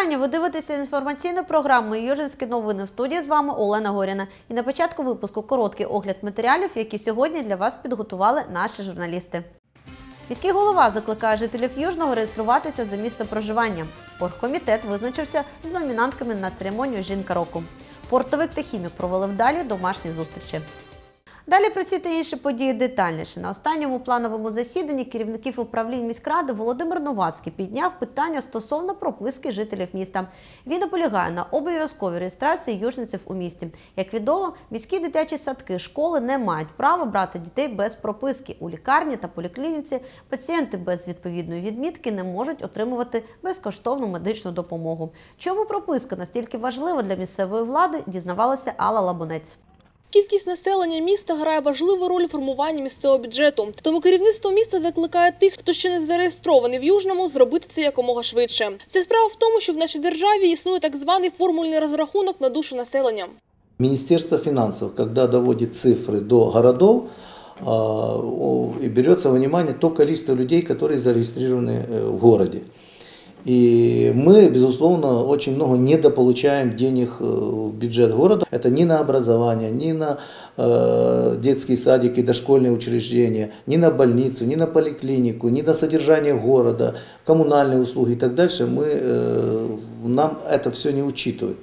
вітання! Ви дивитеся інформаційну програму Южинські новини. В студії з вами Олена Горіна. І на початку випуску короткий огляд матеріалів, які сьогодні для вас підготували наші журналісти. Міський голова закликає жителів Южного реєструватися за місто проживання. Оргкомітет визначився з номінантками на церемонію Жінка року. Портовик та хімік провели вдалі домашні зустрічі. Далі про ці та інші події детальніше. На останньому плановому засіданні керівників управлінь міськради Володимир Новацький підняв питання стосовно прописки жителів міста. Він наполягає на обов'язковій реєстрації южниців у місті. Як відомо, міські дитячі садки, школи не мають права брати дітей без прописки. У лікарні та поліклініці пацієнти без відповідної відмітки не можуть отримувати безкоштовну медичну допомогу. Чому прописка настільки важлива для місцевої влади, дізнавалася Алла Лабунець. Кількість населення міста грає важливу роль у формуванні місцевого бюджету. Тому керівництво міста закликає тих, хто ще не зареєстрований в Южному, зробити це якомога швидше. Вся справа в тому, що в нашій державі існує так званий формульний розрахунок на душу населення. Министерство финансов, когда доводит цифры до городов, а, о, и берется во внимание то количество людей, которые зарегистрированы э, в городе. И мы, безусловно, очень много недополучаем денег э, в бюджет города. Это ни на образование, ни на э, детский садик и дошкольные учреждения, ни на больницу, ни на поликлинику, ни на содержание города, коммунальные услуги и так дальше. Мы, э, нам это все не учитывают.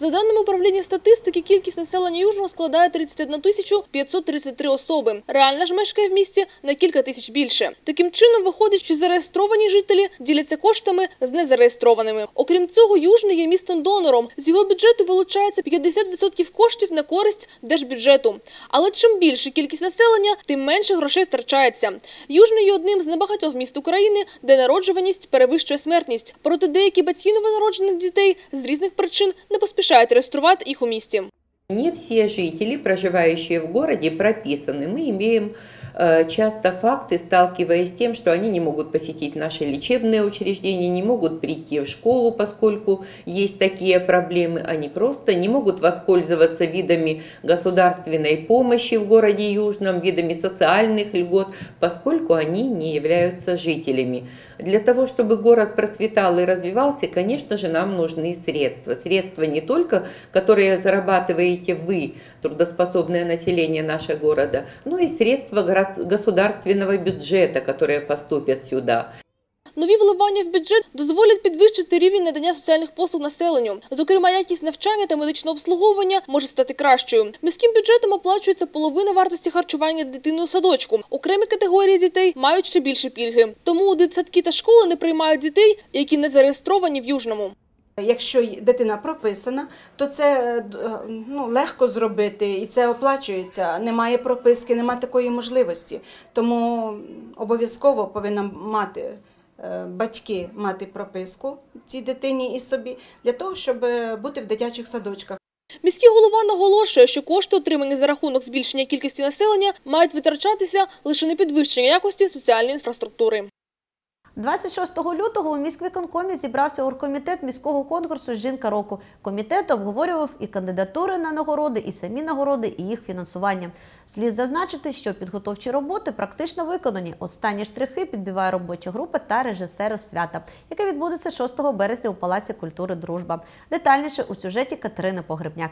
За даними управління статистики, кількість населення Южного складає 31 тисячу 533 особи. Реально ж мешкає в місті на кілька тисяч більше. Таким чином виходить, що зареєстровані жителі діляться коштами з незареєстрованими. Окрім цього, Южний є містом-донором. З його бюджету вилучається 50% коштів на користь держбюджету. Але чим більше кількість населення, тим менше грошей втрачається. Южний є одним з небагатьох міст України, де народжуваність перевищує смертність. Проте деякі батьки новонароджених дітей з різних причин не поспішають реєструвати їх у місті. Не все жители, проживающие в городе, прописаны. Мы имеем э, Часто факты, сталкиваясь с тем, что они не могут посетить наши лечебные учреждения, не могут прийти в школу, поскольку есть такие проблемы. Они просто не могут воспользоваться видами государственной помощи в городе Южном, видами социальных льгот, поскольку они не являются жителями. Для того, чтобы город процветал и развивался, конечно же, нам нужны средства. Средства не только, которые зарабатываете вы, трудоспособное население нашего города, но и средства горо- государственного бюджета, которые поступят сюда. Нові вливання в бюджет дозволять підвищити рівень надання соціальних послуг населенню. Зокрема, якість навчання та медичного обслуговування може стати кращою. Міським бюджетом оплачується половина вартості харчування дитини у садочку. Окремі категорії дітей мають ще більше пільги. Тому у дитсадки та школи не приймають дітей, які не зареєстровані в Южному. Якщо дитина прописана, то це е, е, ну, легко зробити і це оплачується. Немає прописки, немає такої можливості. Тому обов'язково повинна мати е, батьки мати прописку цій дитині і собі для того, щоб бути в дитячих садочках. Міський голова наголошує, що кошти, отримані за рахунок збільшення кількості населення, мають витрачатися лише на підвищення якості соціальної інфраструктури. 26 лютого у міськвиконкомі зібрався оргкомітет міського конкурсу Жінка року. Комітет обговорював і кандидатури на нагороди, і самі нагороди, і їх фінансування. Слід зазначити, що підготовчі роботи практично виконані. Останні штрихи підбиває робоча група та режисерів свята, яке відбудеться 6 березня у Палаці культури Дружба. Детальніше у сюжеті Катерини Погребняк.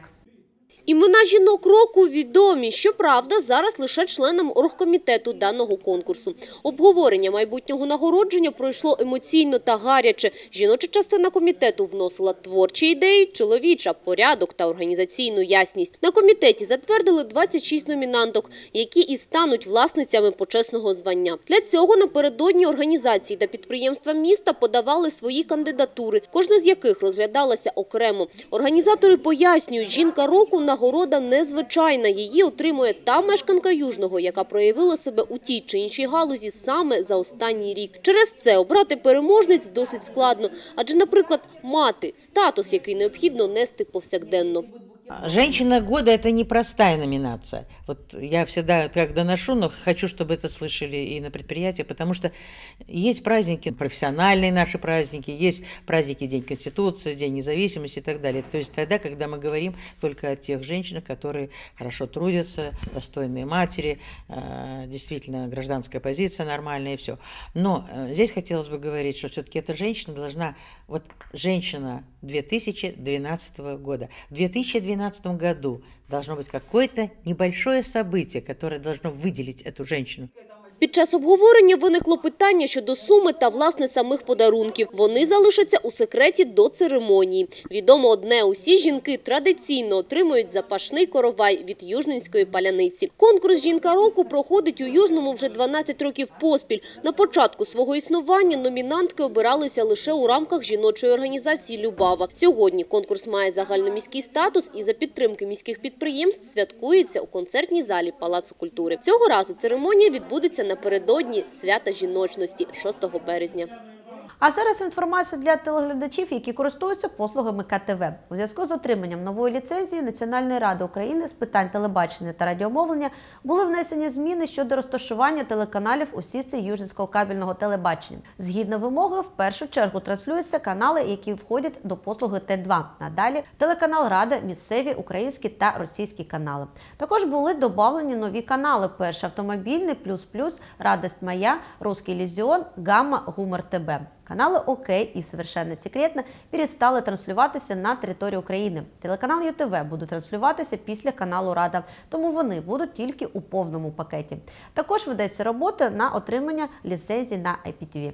Імена жінок року відомі. Щоправда, зараз лише членам оргкомітету даного конкурсу. Обговорення майбутнього нагородження пройшло емоційно та гаряче. Жіноча частина комітету вносила творчі ідеї, чоловіча – порядок та організаційну ясність. На комітеті затвердили 26 номінанток, які і стануть власницями почесного звання. Для цього напередодні організації та підприємства міста подавали свої кандидатури, кожна з яких розглядалася окремо. Організатори пояснюють, жінка року – нагорода незвичайна. Її отримує та мешканка Южного, яка проявила себе у тій чи іншій галузі саме за останній рік. Через це обрати переможниць досить складно, адже, наприклад, мати – статус, який необхідно нести повсякденно. Женщина года это непростая номинация. Вот я всегда как доношу, но хочу, чтобы это слышали и на предприятии, потому что есть праздники, профессиональные наши праздники, есть праздники День Конституции, День независимости и так далее. То есть тогда, когда мы говорим только о тех женщинах, которые хорошо трудятся, достойные матери, э, действительно гражданская позиция нормальная и все. Но э, здесь хотелось бы говорить, что все-таки эта женщина должна, вот женщина 2012 года, в 2012 году должно быть какое-то небольшое событие, которое должно выделить эту женщину. Під час обговорення виникло питання щодо суми та, власне, самих подарунків. Вони залишаться у секреті до церемонії. Відомо одне – усі жінки традиційно отримують запашний коровай від Южненської паляниці. Конкурс «Жінка року» проходить у Южному вже 12 років поспіль. На початку свого існування номінантки обиралися лише у рамках жіночої організації «Любава». Сьогодні конкурс має загальноміський статус і за підтримки міських підприємств святкується у концертній залі Палацу культури. Цього разу церемонія відбудеться напередодні свята жіночності 6 березня. А зараз інформація для телеглядачів, які користуються послугами КТВ. У зв'язку з отриманням нової ліцензії Національної ради України з питань телебачення та радіомовлення були внесені зміни щодо розташування телеканалів у сітці Южинського кабельного телебачення. Згідно вимоги, в першу чергу транслюються канали, які входять до послуги Т2. Надалі телеканал Рада, місцеві українські та російські канали. Також були додавлені нові канали: перший автомобільний, плюс плюс, Радость Моя, Русский Ілюзіон, Гамма, Гумор ТБ. Канали ОК і Совершенно секретно перестали транслюватися на території України. Телеканал ЮТВ буде транслюватися після каналу Рада, тому вони будуть тільки у повному пакеті. Також ведеться робота на отримання ліцензії на IPTV.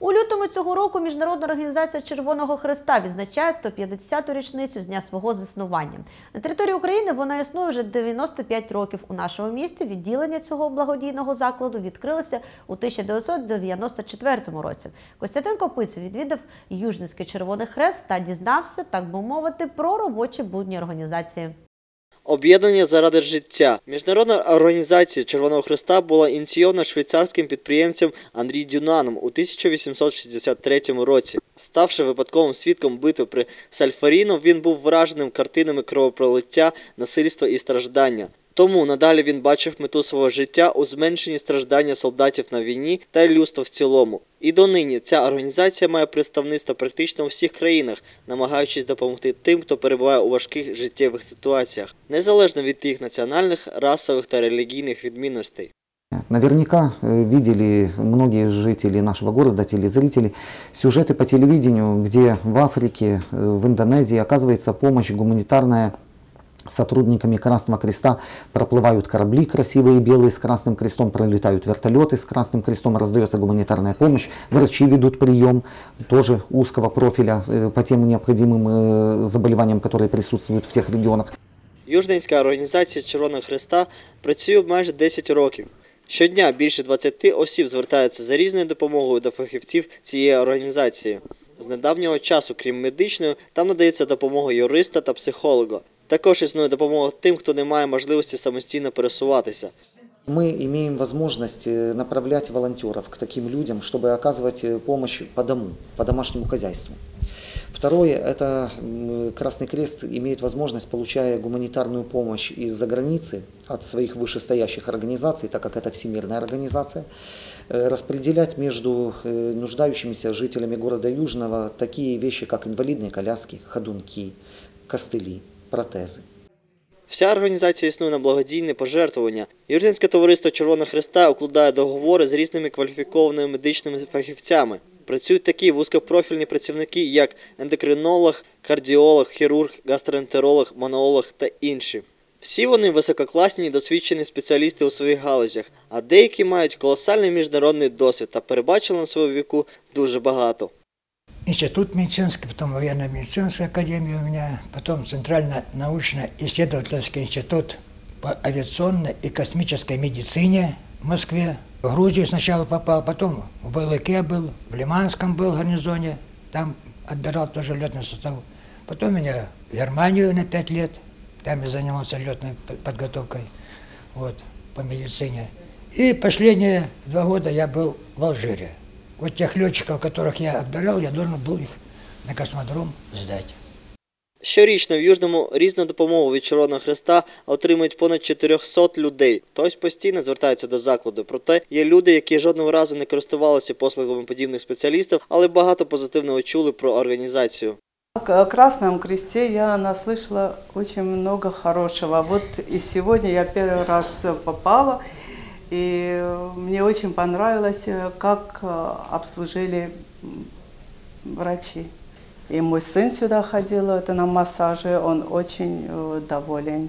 У лютому цього року Міжнародна організація Червоного Хреста відзначає 150-ту річницю з дня свого заснування. На території України вона існує вже 95 років. У нашому місті відділення цього благодійного закладу відкрилося у 1994 році. Костянтин Копиця відвідав Южницький Червоний Хрест та дізнався, так би мовити, про робочі будні організації. Об'єднання заради життя. Міжнародна організація Червоного Христа була ініційована швейцарським підприємцем Андрій Дюнаном у 1863 році. Ставши випадковим свідком битви при Сальфаріно, він був враженим картинами кровопролиття, насильства і страждання. Тому надалі він бачив мету свого життя у зменшенні страждання солдатів на війні та й людства в цілому. І донині ця організація має представництво практично у всіх країнах, намагаючись допомогти тим, хто перебуває у важких життєвих ситуаціях, незалежно від їх національних, расових та релігійних відмінностей. Наверняка э, видели многие жители нашего города, телезрители, сюжеты по телевидению, где в Африке, э, в Индонезии оказывается помощь гуманитарная сотрудниками Красного Креста проплывают корабли красивые белые с Красным Крестом, пролетают вертолеты с Красным Крестом, раздается гуманитарная помощь, врачи ведут прием тоже узкого профиля э, по тем необходимым э, заболеваниям, которые присутствуют в тех регионах. Южненська організація Червоного Хреста працює майже 10 років. Щодня більше 20 осіб звертаються за різною допомогою до фахівців цієї організації. З недавнього часу, крім медичної, там надається допомога юриста та психолога. Також існує допомога тим, хто не має можливості самостійно пересуватися. Мы имеем возможность э, направлять волонтеров к таким людям, чтобы оказывать э, помощь по дому, по домашнему хозяйству. Второе, это м, Красный Крест имеет возможность, получая гуманитарную помощь из-за границы от своих вышестоящих организаций, так как это всемирная организация, э, распределять между э, нуждающимися жителями города Южного такие вещи, как инвалидные коляски, ходунки, костыли, протезы. Вся організація існує на благодійне пожертвування. Юрдинське товариство Червоного Хреста укладає договори з різними кваліфікованими медичними фахівцями. Працюють такі вузькопрофільні працівники, як ендокринолог, кардіолог, хірург, гастроентеролог, монолог та інші. Всі вони висококласні і досвідчені спеціалісти у своїх галузях, а деякі мають колосальний міжнародний досвід та перебачили на своєму віку дуже багато. Институт медицинский, потом военная медицинская академия у меня, потом Центрально-научно-исследовательский институт по авиационной и космической медицине в Москве. В Грузию сначала попал, потом в Байлыке был, в Лиманском был гарнизоне, там отбирал тоже летный состав. Потом меня в Германию на пять лет, там я занимался летной подготовкой вот, по медицине. И последние два года я был в Алжире. Вот тех летчиков, которых я отбирал, я должен был их на космодром сдать. Щорічно в Южному різну допомогу від Червоного Хреста отримують понад 400 людей. Хтось постійно звертається до закладу. Проте є люди, які жодного разу не користувалися послугами подібних спеціалістів, але багато позитивного чули про організацію. О Красном Кресте я наслышала очень много хорошего. Вот и сегодня я первый раз попала, и мне очень понравилось, как э, обслужили врачи. И мой сын сюда ходил это на массаже, он очень э, доволен.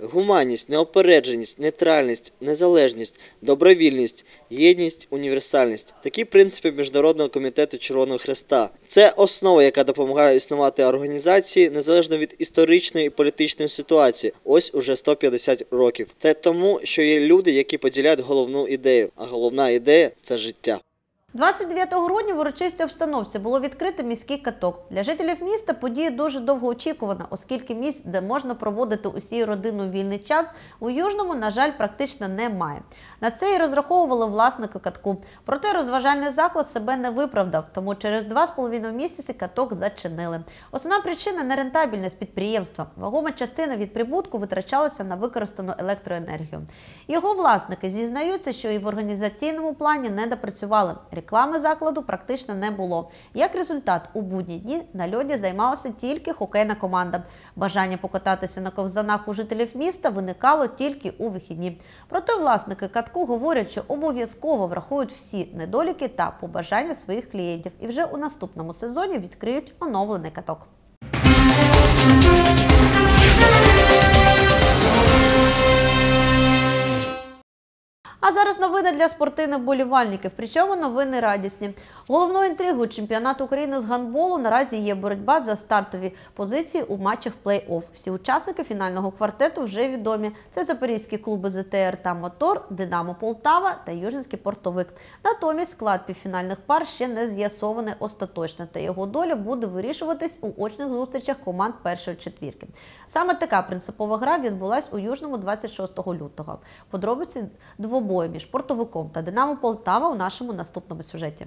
Гуманність, неопередженість, нейтральність, незалежність, добровільність, єдність, універсальність такі принципи Міжнародного комітету Червоного Хреста. Це основа, яка допомагає існувати організації незалежно від історичної і політичної ситуації. Ось уже 150 років. Це тому, що є люди, які поділяють головну ідею. А головна ідея це життя. 29 грудня в урочистій обстановці було відкрито міський каток. Для жителів міста подія дуже довго очікувана, оскільки місць, де можна проводити усією родиною вільний час, у Южному, на жаль, практично немає. На це і розраховували власники катку. Проте розважальний заклад себе не виправдав, тому через два з половиною місяці каток зачинили. Основна причина нерентабельність підприємства. Вагома частина від прибутку витрачалася на використану електроенергію. Його власники зізнаються, що і в організаційному плані не допрацювали. Реклами закладу практично не було. Як результат, у будні дні на льоді займалася тільки хокейна команда. Бажання покататися на ковзанах у жителів міста виникало тільки у вихідні. Проте власники катку говорять, що обов'язково врахують всі недоліки та побажання своїх клієнтів і вже у наступному сезоні відкриють оновлений каток. А зараз новини для спортивних болівальників. Причому новини радісні. Головною інтригою чемпіонату України з гандболу наразі є боротьба за стартові позиції у матчах плей-офф. Всі учасники фінального квартету вже відомі. Це запорізькі клуби ЗТР та Мотор, Динамо Полтава та Южинський портовик. Натомість склад півфінальних пар ще не з'ясований остаточно, та його доля буде вирішуватись у очних зустрічах команд першої четвірки. Саме така принципова гра відбулась у Южному 26 лютого. Подробиці двобою між портовиком та Динамо Полтава у нашому наступному сюжеті.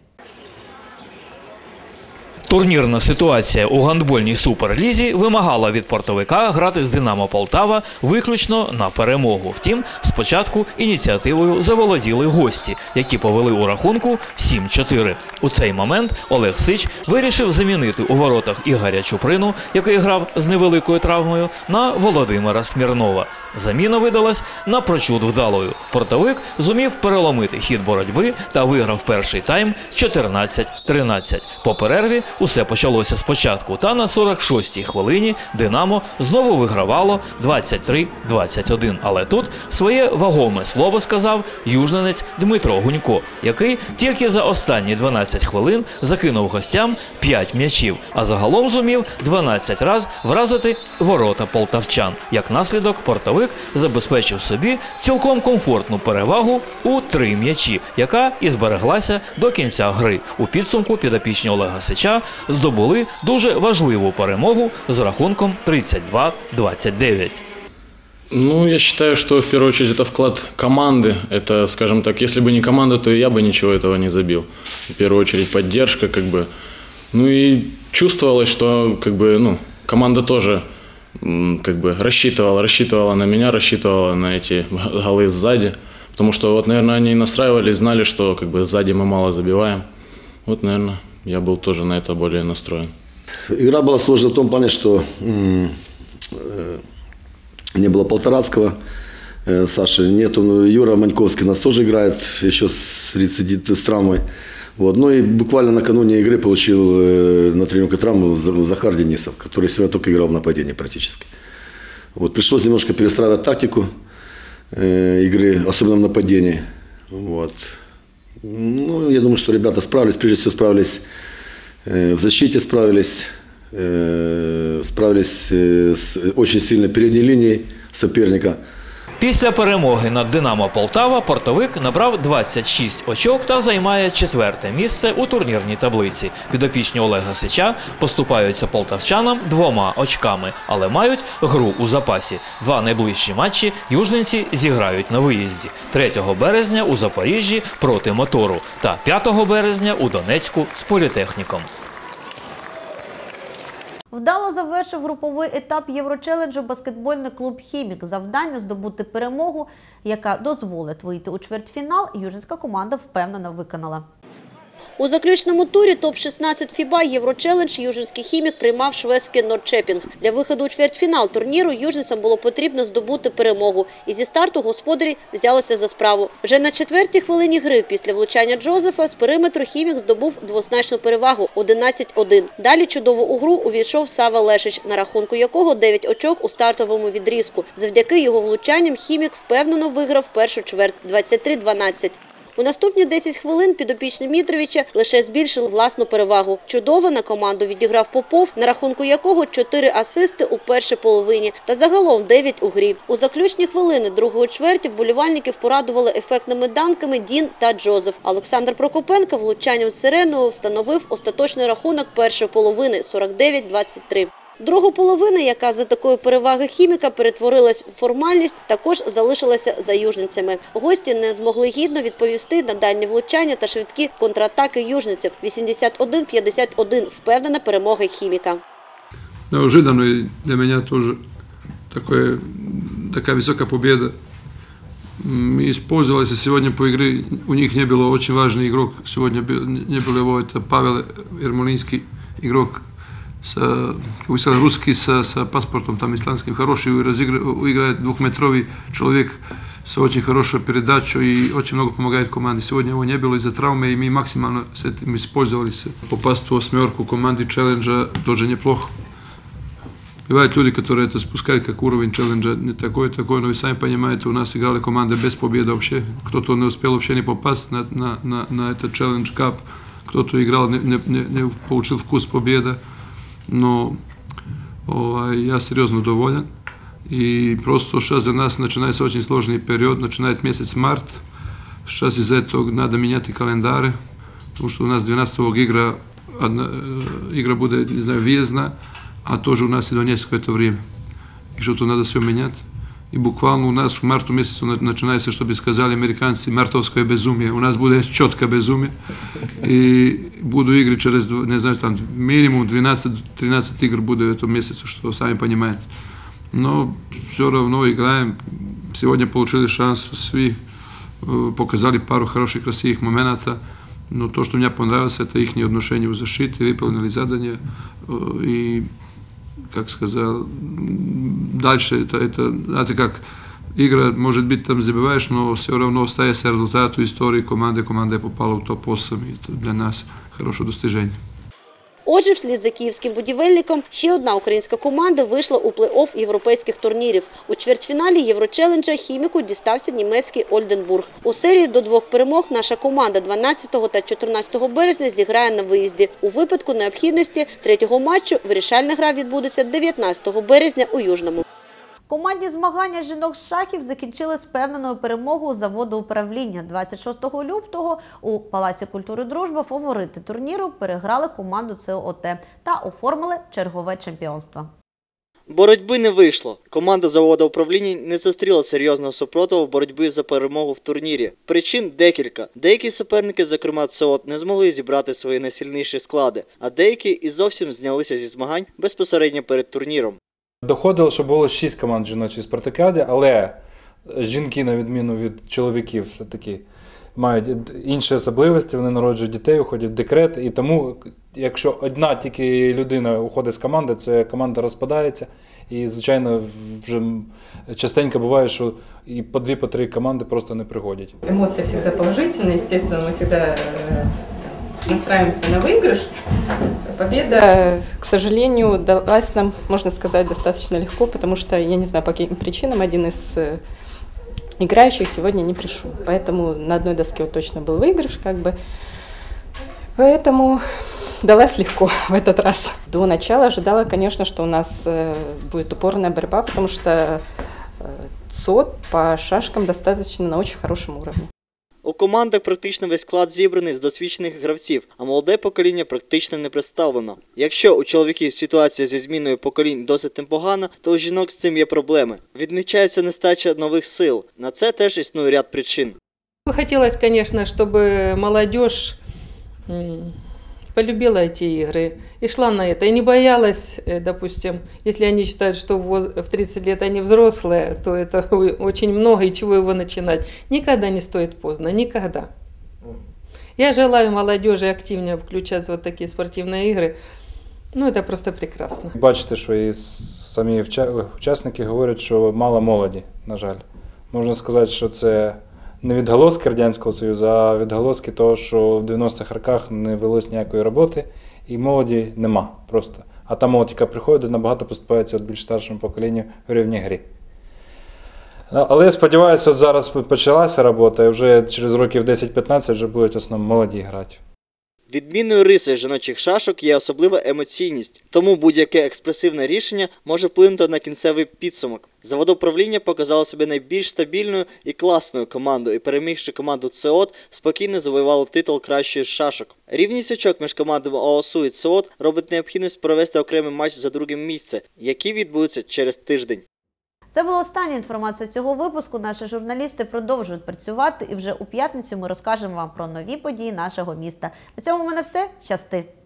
Турнірна ситуація у гандбольній суперлізі вимагала від портовика грати з Динамо Полтава виключно на перемогу. Втім, спочатку ініціативою заволоділи гості, які повели у рахунку 7-4. У цей момент Олег Сич вирішив замінити у воротах Ігоря Чуприну, який грав з невеликою травмою, на Володимира Смірнова. Заміна видалась напрочуд вдалою. Портовик зумів переломити хід боротьби та виграв перший тайм 14-13. По перерві усе почалося спочатку. Та на 46-й хвилині Динамо знову вигравало 23-21. Але тут своє вагоме слово сказав южненець Дмитро Гунько, який тільки за останні 12 хвилин закинув гостям 5 м'ячів, а загалом зумів 12 раз вразити ворота полтавчан. Як наслідок, портовик забезпечив собі цілком комфортну перевагу у три м'ячі, яка і збереглася до кінця гри. У підсумку підопічні Олега Сича здобули дуже важливу перемогу з рахунком 32-29. Ну, я считаю, что в первую очередь это вклад команды. Это, скажем так, если бы не команда, то я бы ничего этого не забил. В первую очередь поддержка, как бы. Ну и чувствовалось, что как бы, ну, команда тоже м, как бы рассчитывала, рассчитывала на меня, рассчитывала на эти голы сзади. Потому что вот, наверное, они настраивались, знали, что как бы сзади мы мало забиваем. Вот, наверное, я был тоже на это более настроен. Игра была сложная в том плане, что э, не было Полторацкого, э, Саши нету, Юра Маньковский нас тоже играет, еще с, рецидит- с травмой. Вот. Ну и буквально накануне игры получил э, на тренировке травму Захар Денисов, который сегодня только играл в нападении практически. Вот. Пришлось немножко перестраивать тактику э, игры, особенно в нападении. Вот. Ну, я думаю, что ребята справились, прежде всего справились э, в защите, справились, справились с очень сильной передней линией соперника. Після перемоги над Динамо Полтава портовик набрав 26 очок та займає четверте місце у турнірній таблиці. Підопічні Олега Сича поступаються полтавчанам двома очками, але мають гру у запасі. Два найближчі матчі южненці зіграють на виїзді 3 березня у Запоріжжі проти мотору та 5 березня у Донецьку з політехніком. Вдало завершив груповий етап Єврочеленджу баскетбольний клуб Хімік. Завдання здобути перемогу, яка дозволить вийти у чвертьфінал. Южинська команда впевнено виконала. У заключному турі топ-16 ФІБА Єврочелендж южинський хімік приймав шведський Норчепінг. Для виходу у чвертьфінал турніру южницям було потрібно здобути перемогу. І зі старту господарі взялися за справу. Вже на четвертій хвилині гри після влучання Джозефа з периметру хімік здобув двозначну перевагу – 11-1. Далі чудово у гру увійшов Сава Лешич, на рахунку якого 9 очок у стартовому відрізку. Завдяки його влучанням хімік впевнено виграв першу чверть – 23-12. У наступні 10 хвилин підопічний Мітровича лише збільшили власну перевагу. Чудово на команду відіграв Попов, на рахунку якого 4 асисти у першій половині та загалом 9 у грі. У заключні хвилини другої чверті вболівальників порадували ефектними данками Дін та Джозеф. Олександр Прокопенко влучанням сиреною встановив остаточний рахунок першої половини – 49-23. Друга половина, яка за такої переваги хіміка перетворилась у формальність, також залишилася за южницями. Гості не змогли гідно відповісти на дальні влучання та швидкі контратаки южниців. 81-51 – впевнена перемога хіміка. Неожиданно и для меня тоже такое, такая высокая победа. М, Использовался сегодня по игре, у них не было очень важный игрок, сегодня был- не было его, это Павел Ермолинский, игрок с, как бы сказал, русский с, с паспортом там исландским, хороший, разыгрывает, играет двухметровый человек с очень хорошей передачей и очень много помогает команде. Сегодня его не было из-за травмы, и мы максимально с этим использовались. Попасть в восьмерку команды челленджа тоже неплохо. Бывают люди, которые это спускают как уровень челленджа, не такой, такой, но вы сами понимаете, у нас играли команды без победы вообще. Кто-то не успел вообще не попасть на, на, на, на этот челлендж кап, кто-то играл, не, не, не, не получил вкус победы. Но ovaj, я серьезно доволен. И просто сейчас за нас начинается очень сложный период, начинает месяц март. Сейчас из-за этого надо менять и календари, потому что у нас 12 игра, одна, э, игра будет, не знаю, въездна, а тоже у нас и Донецк это время. И что-то надо все менять. И буквально у нас в марту месяце на- начинается, чтобы сказали американцы, мартовское безумие. У нас будет четкое безумие. И буду игры через, дв- не знаю, там минимум 12-13 игр будет в этом месяце, что сами понимаете. Но все равно играем. Сегодня получили шанс, сви э, показали пару хороших, красивых моментов. Но то, что мне понравилось, это их отношение в защите, выполнили задание. э, И, как сказал, м, дальше это, это, знаете, как игра, может быть, там забиваешь, но все равно остается результат у истории команды. Команда попала в топ-8, и это для нас хорошее достижение. Отже, вслід за київським будівельником ще одна українська команда вийшла у плей-офф європейських турнірів. У чвертьфіналі Єврочеленджа хіміку дістався німецький Ольденбург. У серії до двох перемог наша команда 12 та 14 березня зіграє на виїзді. У випадку необхідності третього матчу вирішальна гра відбудеться 19 березня у Южному. Командні змагання жінок з шахів закінчили з певненою перемогою заводу управління. 26 лютого у Палаці культури Дружба фаворити турніру переграли команду ЦОТ та оформили чергове чемпіонство. Боротьби не вийшло. Команда заводу управління не зустріла серйозного супротиву в боротьбі за перемогу в турнірі. Причин декілька. Деякі суперники, зокрема ЦОТ, не змогли зібрати свої найсильніші склади, а деякі і зовсім знялися зі змагань безпосередньо перед турніром. Доходило, що було шість команд жіночої спартакіади, але жінки, на відміну від чоловіків, все-таки мають інші особливості, вони народжують дітей, уходять в декрет. І тому, якщо одна тільки людина уходить з команди, це команда розпадається. І, звичайно, вже частенько буває, що і по дві, по три команди просто не приходять. Эмоции всегда положительные, естественно, мы всегда э, настраиваемся на выигрыш. Победа, к сожалению, далась нам, можно сказать, достаточно легко, потому что, я не знаю, по каким причинам, один из э, играющих сегодня не пришел. Поэтому на одной доске вот точно был выигрыш, как бы. Поэтому далась легко в этот раз. До начала ожидала, конечно, что у нас э, будет упорная борьба, потому что э, ЦОД по шашкам достаточно на очень хорошем уровне. У командах практично весь склад зібраний з досвідчених гравців, а молоде покоління практично не представлено. Якщо у чоловіків ситуація зі зміною поколінь досить непогана, то у жінок з цим є проблеми. Відмічається нестача нових сил. На це теж існує ряд причин. Хотілося, звісно, щоб молодь полюбила эти игры и шла на это. И не боялась, э, допустим, если они считают, что в воз- в 30 лет они взрослые, то это о- очень много, и чего его начинать. Никогда не стоит поздно, никогда. Я желаю молодежи активнее включаться в вот такие спортивные игры. Ну, это просто прекрасно. Бачите, що і с- самі вча- учасники говорять, що мало молоді, на жаль. Можна сказати, що це не відголоски Радянського Союзу, а відголоски того, що в 90-х роках не велось ніякої роботи, і молоді нема просто. А та молодь, яка приходить, набагато поступається від більш старшому поколінню в рівні грі. Але я сподіваюся, от зараз почалася робота, і вже через років 10-15 вже будуть в молоді грати. Відмінною рисою жіночих шашок є особлива емоційність, тому будь-яке експресивне рішення може вплинути на кінцевий підсумок. Заводоуправління показало себе найбільш стабільною і класною командою, і перемігши команду ЦОД, спокійно завоювало титул кращої з шашок. Рівність очок між командами ООСУ і ЦОД робить необхідність провести окремий матч за друге місце, який відбудеться через тиждень. Це була остання інформація цього випуску. Наші журналісти продовжують працювати, і вже у п'ятницю ми розкажемо вам про нові події нашого міста. На цьому в мене все. Щасти!